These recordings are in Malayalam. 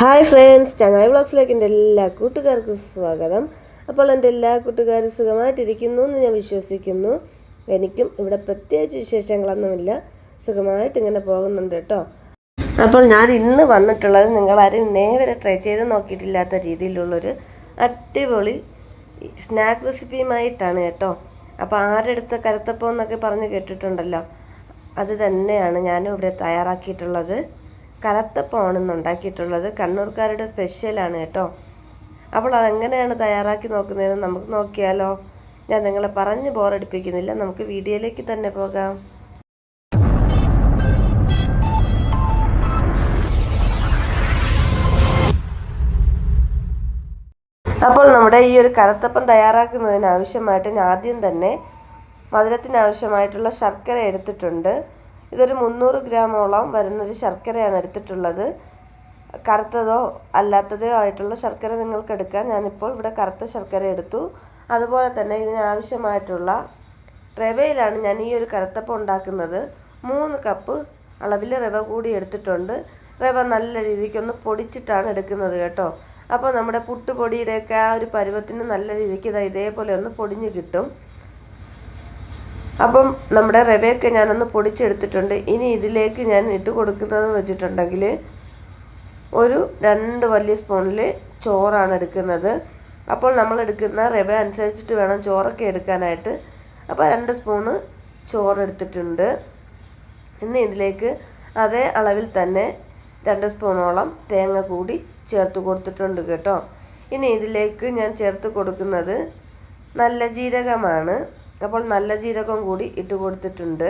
ഹായ് ഫ്രണ്ട്സ് ചങ്ങായി വ്ളോഗ്സിലേക്ക് എന്റെ എല്ലാ കൂട്ടുകാർക്കും സ്വാഗതം. അപ്പോൾ എന്റെ എല്ലാ കൂട്ടുകാരും സുഖമായിട്ടിരിക്കുന്നു എന്ന് ഞാൻ വിശ്വസിക്കുന്നു. എനിക്കും ഇവിടെ പ്രത്യേകിച്ച് വിശേഷങ്ങളൊന്നുമില്ല. സുഖമായിട്ട് ഇങ്ങനെ പോകുന്നുണ്ട് കേട്ടോ. അപ്പോൾ ഞാൻ ഇന്ന് വന്നിട്ടുള്ളത് നിങ്ങളാരും ഇന്നേ വരെ ട്രൈ ചെയ്ത് നോക്കിയിട്ടില്ലാത്ത രീതിയിലുള്ളൊരു അടിപൊളി സ്നാക്ക് റെസിപ്പിയുമായിട്ടാണ് കേട്ടോ. അപ്പോൾ ആരെടുത്ത കരുത്തപ്പം എന്നൊക്കെ പറഞ്ഞ് കേട്ടിട്ടുണ്ടല്ലോ. അത് തന്നെയാണ് ഞാനും ഇവിടെ തയ്യാറാക്കിയിട്ടുള്ളത്. കലത്തപ്പമാണ് ഉണ്ടാക്കിയിട്ടുള്ളത് കണ്ണൂർക്കാരുടെ സ്പെഷ്യലാണ് കേട്ടോ. അപ്പോൾ അതെങ്ങനെയാണ് തയ്യാറാക്കി നോക്കുന്നതെന്ന് നമുക്ക് നോക്കിയാലോ. ഞാൻ നിങ്ങളെ പറഞ്ഞ് ബോറടിപ്പിക്കുന്നില്ല. നമുക്ക് വീഡിയോയിലേക്ക് തന്നെ പോകാം. അപ്പോൾ നമ്മുടെ ഈ ഒരു കലത്തപ്പം തയ്യാറാക്കുന്നതിന് ആവശ്യമായിട്ട് ഞാൻ ആദ്യം തന്നെ മധുരത്തിന് ആവശ്യമായിട്ടുള്ള ശർക്കര എടുത്തിട്ടുണ്ട്. ഇതൊരു മുന്നൂറ് ഗ്രാമോളം വരുന്നൊരു ശർക്കരയാണ് എടുത്തിട്ടുള്ളത്. കറുത്തതോ അല്ലാത്തതോ ആയിട്ടുള്ള ശർക്കര നിങ്ങൾക്ക് എടുക്കാം. ഞാനിപ്പോൾ ഇവിടെ കറുത്ത ശർക്കര എടുത്തു. അതുപോലെ തന്നെ ഇതിനാവശ്യമായിട്ടുള്ള റവയിലാണ് ഞാൻ ഈ ഒരു കറുത്തപ്പം ഉണ്ടാക്കുന്നത്. മൂന്ന് കപ്പ് അളവിൽ റവ കൂടി എടുത്തിട്ടുണ്ട്. റവ നല്ല രീതിക്കൊന്ന് പൊടിച്ചിട്ടാണ് എടുക്കുന്നത് കേട്ടോ. അപ്പോൾ നമ്മുടെ പുട്ടുപൊടിയുടെയൊക്കെ ആ ഒരു പരുവത്തിന് നല്ല രീതിക്ക് ഇതാ ഇതേപോലെ ഒന്ന് പൊടിഞ്ഞ് കിട്ടും. അപ്പം നമ്മുടെ റവയൊക്കെ ഞാനൊന്ന് പൊടിച്ചെടുത്തിട്ടുണ്ട്. ഇനി ഇതിലേക്ക് ഞാൻ ഇട്ട് കൊടുക്കുന്നതെന്ന് വെച്ചിട്ടുണ്ടെങ്കിൽ ഒരു രണ്ട് വലിയ സ്പൂണിൽ ചോറാണ് എടുക്കുന്നത്. അപ്പോൾ നമ്മൾ എടുക്കുന്ന റവ അനുസരിച്ചിട്ട് വേണം ചോറൊക്കെ എടുക്കാനായിട്ട്. അപ്പോൾ രണ്ട് സ്പൂണ് ചോറ് എടുത്തിട്ടുണ്ട് ഇനി ഇതിലേക്ക് അതേ അളവിൽ തന്നെ രണ്ട് സ്പൂണോളം തേങ്ങ കൂടി ചേർത്ത് കൊടുത്തിട്ടുണ്ട് കേട്ടോ. ഇനി ഇതിലേക്ക് ഞാൻ ചേർത്ത് കൊടുക്കുന്നത് നല്ല ജീരകമാണ്. അപ്പോൾ നല്ല ജീരകം കൂടി ഇട്ട് കൊടുത്തിട്ടുണ്ട്.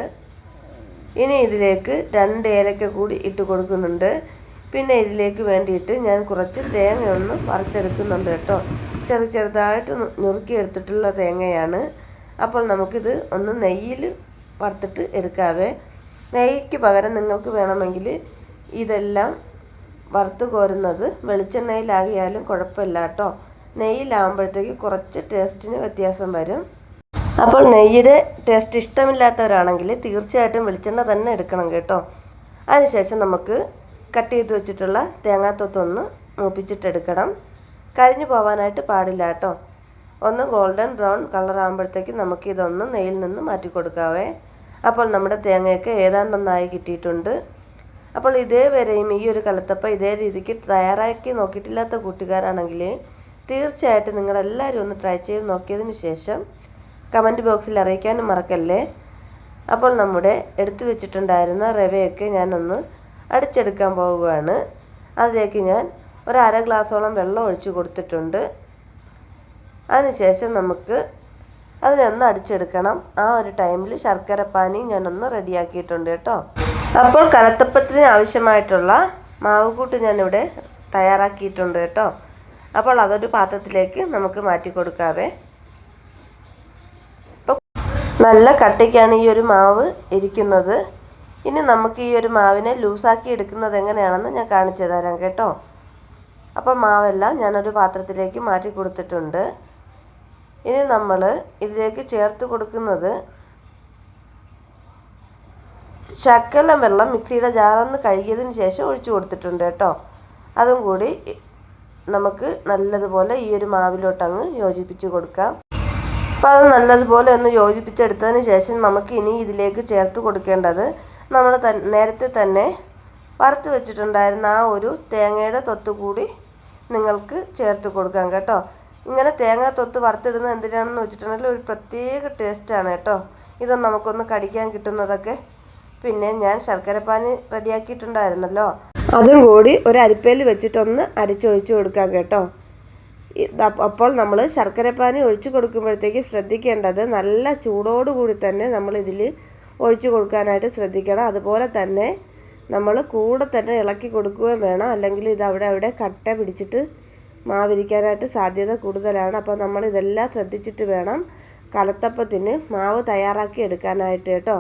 ഇനി ഇതിലേക്ക് രണ്ട് ഏലക്ക കൂടി ഇട്ട് കൊടുക്കുന്നുണ്ട്. പിന്നെ ഇതിലേക്ക് വേണ്ടിയിട്ട് ഞാൻ കുറച്ച് തേങ്ങ ഒന്ന് വറുത്തെടുക്കുന്നുണ്ട് കേട്ടോ. ചെറു ചെറുതായിട്ട് നുറുക്കി എടുത്തിട്ടുള്ള തേങ്ങയാണ്. അപ്പോൾ നമുക്കിത് ഒന്ന് നെയ്യിൽ വറുത്തിട്ട് എടുക്കാവേ. നെയ്യ്ക്ക് പകരം നിങ്ങൾക്ക് വേണമെങ്കിൽ ഇതെല്ലാം വറുത്ത് കോരുന്നത് വെളിച്ചെണ്ണയിലാകിയാലും കുഴപ്പമില്ല കേട്ടോ. നെയ്യിലാകുമ്പോഴത്തേക്ക് കുറച്ച് ടേസ്റ്റിന് വ്യത്യാസം വരും. അപ്പോൾ നെയ്യുടെ ടേസ്റ്റ് ഇഷ്ടമില്ലാത്തവരാണെങ്കിൽ തീർച്ചയായിട്ടും വെളിച്ചെണ്ണ തന്നെ എടുക്കണം കേട്ടോ. അതിനുശേഷം നമുക്ക് കട്ട് ചെയ്ത് വെച്ചിട്ടുള്ള തേങ്ങാത്തൊത്തൊന്ന് മൂപ്പിച്ചിട്ടെടുക്കണം. കരിഞ്ഞു പോകാനായിട്ട് പാടില്ല കേട്ടോ. ഒന്ന് ഗോൾഡൻ ബ്രൗൺ കളർ നമുക്ക് ഇതൊന്ന് നെയ്യിൽ നിന്ന് മാറ്റി കൊടുക്കാവേ. അപ്പോൾ നമ്മുടെ തേങ്ങയൊക്കെ ഏതാണ്ടൊന്നായി കിട്ടിയിട്ടുണ്ട്. അപ്പോൾ ഇതേ വരെയും ഈ ഒരു കലത്തപ്പ ഇതേ രീതിക്ക് തയ്യാറാക്കി നോക്കിയിട്ടില്ലാത്ത കൂട്ടുകാരാണെങ്കിൽ തീർച്ചയായിട്ടും നിങ്ങളെല്ലാവരും ഒന്ന് ട്രൈ ചെയ്ത് നോക്കിയതിന് ശേഷം കമന്റ് ബോക്സിൽ അറിയിക്കാനും മറക്കല്ലേ? അപ്പോൾ നമ്മുടെ എടുത്തു വെച്ചിട്ടുണ്ടായിരുന്ന റവയൊക്കെ ഞാനൊന്ന് അടിച്ചെടുക്കാൻ പോവുകയാണ്. അതിലേക്ക് ഞാൻ ഒരു അര ഗ്ലാസോളം വെള്ളം ഒഴിച്ച് കൊടുത്തിട്ടുണ്ട്. അതിനുശേഷം നമുക്ക് അതിനൊന്ന് അടിച്ചെടുക്കണം. ആ ഒരു ടൈമിൽ ശർക്കര പാനി ഞാനൊന്ന് റെഡിയാക്കിയിട്ടുണ്ട് കേട്ടോ. അപ്പോൾ കലത്തപ്പത്തിന് ആവശ്യമായിട്ടുള്ള മാവുകൂട്ട് ഞാനിവിടെ തയ്യാറാക്കിയിട്ടുണ്ട് കേട്ടോ. അപ്പോൾ അതൊരു പാത്രത്തിലേക്ക് നമുക്ക് മാറ്റി കൊടുക്കാവേ നല്ല കട്ടിക്കാണ് ഈ ഒരു മാവ് ഇരിക്കുന്നത്. ഇനി നമുക്ക് ഈ ഒരു മാവിനെ ലൂസാക്കി എടുക്കുന്നത് എങ്ങനെയാണെന്ന് ഞാൻ കാണിച്ചു തരാം കേട്ടോ. അപ്പോൾ മാവെല്ലാം ഞാനൊരു പാത്രത്തിലേക്ക് മാറ്റി കൊടുത്തിട്ടുണ്ട്. ഇനി നമ്മൾ ഇതിലേക്ക് ചേർത്ത് കൊടുക്കുന്നത് ശക്കലം വെള്ളം മിക്സിയുടെ ജാറൊന്ന് കഴുകിയതിന് ശേഷം ഒഴിച്ചു കൊടുത്തിട്ടുണ്ട് കേട്ടോ. അതും കൂടി നമുക്ക് നല്ലതുപോലെ ഈ ഒരു മാവിലോട്ടങ്ങ് യോജിപ്പിച്ച് കൊടുക്കാം. അപ്പോൾ അത് നല്ലതുപോലെ ഒന്ന് യോജിപ്പിച്ചെടുത്തതിന് ശേഷം നമുക്ക് ഇനി ഇതിലേക്ക് ചേർത്ത് കൊടുക്കേണ്ടത് നമ്മൾ നേരത്തെ തന്നെ വറുത്ത് വെച്ചിട്ടുണ്ടായിരുന്ന ആ ഒരു തേങ്ങയുടെ തൊത്ത് കൂടി നിങ്ങൾക്ക് ചേർത്ത് കൊടുക്കാം കേട്ടോ. ഇങ്ങനെ തേങ്ങ തൊത്ത് വറുത്തിടുന്നത് എന്തിനാണെന്ന് വെച്ചിട്ടുണ്ടെങ്കിൽ ഒരു പ്രത്യേക ടേസ്റ്റാണ് കേട്ടോ. ഇതൊന്നും നമുക്കൊന്ന് കടിക്കാൻ കിട്ടുന്നതൊക്കെ. പിന്നെ ഞാൻ ശർക്കരപ്പാനി റെഡിയാക്കിയിട്ടുണ്ടായിരുന്നല്ലോ. അതും കൂടി ഒരു അരിപ്പയിൽ വെച്ചിട്ടൊന്ന് അരിച്ചൊഴിച്ച് കൊടുക്കാം കേട്ടോ. അപ്പോൾ നമ്മൾ ശർക്കരപ്പാനി ഒഴിച്ചു കൊടുക്കുമ്പോഴത്തേക്ക് ശ്രദ്ധിക്കേണ്ടത് നല്ല ചൂടോടുകൂടി തന്നെ നമ്മൾ ഇതിൽ ഒഴിച്ച് കൊടുക്കാനായിട്ട് ശ്രദ്ധിക്കണം. അതുപോലെ തന്നെ നമ്മൾ കൂടെ തന്നെ ഇളക്കി കൊടുക്കുകയും വേണം. അല്ലെങ്കിൽ ഇത് അവിടെ അവിടെ കട്ട പിടിച്ചിട്ട് മാവിരിക്കാനായിട്ട് സാധ്യത കൂടുതലാണ്. അപ്പോൾ നമ്മൾ ഇതെല്ലാം ശ്രദ്ധിച്ചിട്ട് വേണം കലത്തപ്പത്തിന് മാവ് തയ്യാറാക്കി എടുക്കാനായിട്ട് കേട്ടോ.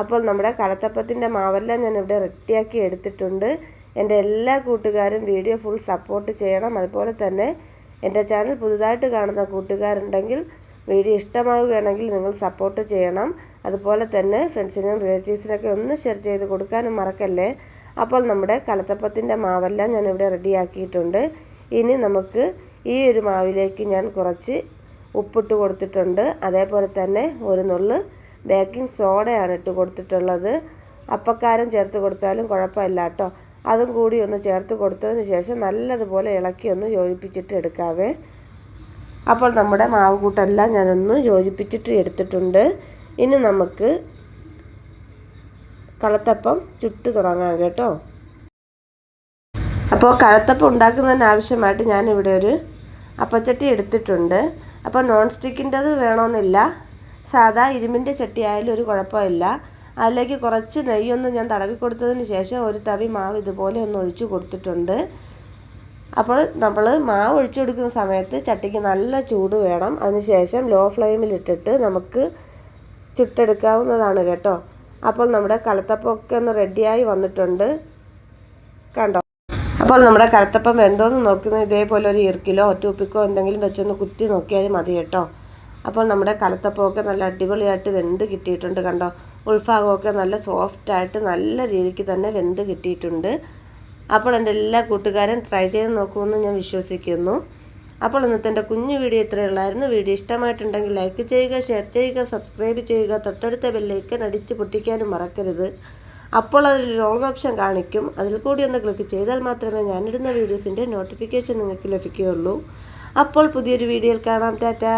അപ്പോൾ നമ്മുടെ കലത്തപ്പത്തിന്റെ മാവെല്ലാം ഞാൻ ഇവിടെ റെഡിയാക്കി എടുത്തിട്ടുണ്ട്. എന്റെ എല്ലാ കൂട്ടുകാരും വീഡിയോ ഫുൾ സപ്പോർട്ട് ചെയ്യണം. അതുപോലെ തന്നെ എന്റെ ചാനൽ പുതുതായിട്ട് കാണുന്ന കൂട്ടുകാരുണ്ടെങ്കിൽ വീഡിയോ ഇഷ്ടമാവുകയാണെങ്കിൽ നിങ്ങൾ സപ്പോർട്ട് ചെയ്യണം. അതുപോലെ തന്നെ ഫ്രണ്ട്സിനും റിലേറ്റീവ്സിനൊക്കെ ഒന്ന് ഷെയർ ചെയ്ത് കൊടുക്കാനും മറക്കല്ലേ? അപ്പോൾ നമ്മുടെ കലത്തപ്പത്തിന്റെ മാവെല്ലാം ഇവിടെ റെഡിയാക്കിയിട്ടുണ്ട് ഇനി നമുക്ക് ഈ ഒരു മാവിലേക്ക് ഞാൻ കുറച്ച് ഉപ്പിട്ട് കൊടുത്തിട്ടുണ്ട്. അതേപോലെ തന്നെ ഒരു നുള്ള് ബേക്കിംഗ് സോഡയാണ് ഇട്ട് കൊടുത്തിട്ടുള്ളത്. അപ്പക്കാരം ചേർത്ത് കൊടുത്താലും കുഴപ്പമില്ല കേട്ടോ. അതും കൂടി ഒന്ന് ചേർത്ത് കൊടുത്തതിന് ശേഷം നല്ലതുപോലെ ഇളക്കി ഒന്ന് യോജിപ്പിച്ചിട്ട് എടുക്കാവേ. അപ്പോൾ നമ്മുടെ മാവ് കൂട്ടെല്ലാം ഞാനൊന്ന് യോജിപ്പിച്ചിട്ട് എടുത്തിട്ടുണ്ട്. ഇനി നമുക്ക് കളത്തപ്പം ചുട്ട് തുടങ്ങാം കേട്ടോ. അപ്പോൾ കളത്തപ്പം ഉണ്ടാക്കുന്നതിന് ആവശ്യമായിട്ട് ഞാനിവിടെ ഒരു അപ്പച്ചട്ടി എടുത്തിട്ടുണ്ട്. അപ്പോൾ നോൺ സ്റ്റിക്കിന്റെത് വേണമെന്നില്ല. സാധാ ഇരുമ്പിന്റെ ചട്ടി ആയാലും ഒരു കുഴപ്പമില്ല. അതിലേക്ക് കുറച്ച് നെയ്യൊന്ന് ഞാൻ തടവി കൊടുത്തതിന് ശേഷം ഒരു തവി മാവ് ഇതുപോലെ ഒന്ന് ഒഴിച്ചു കൊടുത്തിട്ടുണ്ട്. അപ്പോൾ നമ്മൾ മാവ് ഒഴിച്ചു കൊടുക്കുന്ന സമയത്ത് ചട്ടിക്ക് നല്ല ചൂട് വേണം. അതിനുശേഷം ലോ ഫ്ലെയിമിലിട്ടിട്ട് നമുക്ക് ചുട്ടെടുക്കാവുന്നതാണ് കേട്ടോ. അപ്പോൾ നമ്മുടെ കലത്തപ്പമൊക്കെ ഒന്ന് റെഡിയായി വന്നിട്ടുണ്ട്. കണ്ടോ? അപ്പോൾ നമ്മുടെ കലത്തപ്പം എന്തോന്ന് നോക്കുന്ന ഇതേപോലെ ഒരു ഇറുക്കിലോ ടൂപ്പിക്കോ എന്തെങ്കിലും വെച്ചൊന്ന് കുത്തി നോക്കിയാൽ മതി കേട്ടോ. അപ്പോൾ നമ്മുടെ കലത്തപ്പമൊക്കെ നല്ല അടിപൊളിയായിട്ട് വെന്ത് കിട്ടിയിട്ടുണ്ട് കണ്ടോ? ഉൾഭാഗമൊക്കെ നല്ല സോഫ്റ്റായിട്ട് നല്ല രീതിക്ക് തന്നെ വെന്ത് കിട്ടിയിട്ടുണ്ട്. അപ്പോൾ എന്റെ എല്ലാ കൂട്ടുകാരും ട്രൈ ചെയ്ത് നോക്കുമെന്ന് ഞാൻ വിശ്വസിക്കുന്നു. അപ്പോൾ ഇന്നത്തെ എന്റെ കുഞ്ഞു വീഡിയോ ഇത്രയേ ഉള്ളായിരുന്നു. വീഡിയോ ഇഷ്ടമായിട്ടുണ്ടെങ്കിൽ ലൈക്ക് ചെയ്യുക ഷെയർ ചെയ്യുക സബ്സ്ക്രൈബ് ചെയ്യുക തൊട്ടടുത്ത ബെല്ലേക്ക് അടിച്ച് പൊട്ടിക്കാനും മറക്കരുത്. അപ്പോൾ അതിൽ റോങ് ഓപ്ഷൻ കാണിക്കും. അതിൽ കൂടി ഒന്ന് ക്ലിക്ക് ചെയ്താൽ മാത്രമേ ഞാനിടുന്ന വീഡിയോസിന്റെ നോട്ടിഫിക്കേഷൻ നിങ്ങൾക്ക് ലഭിക്കുകയുള്ളൂ. അപ്പോൾ പുതിയൊരു വീഡിയോയിൽ കാണാം. ടാറ്റാ.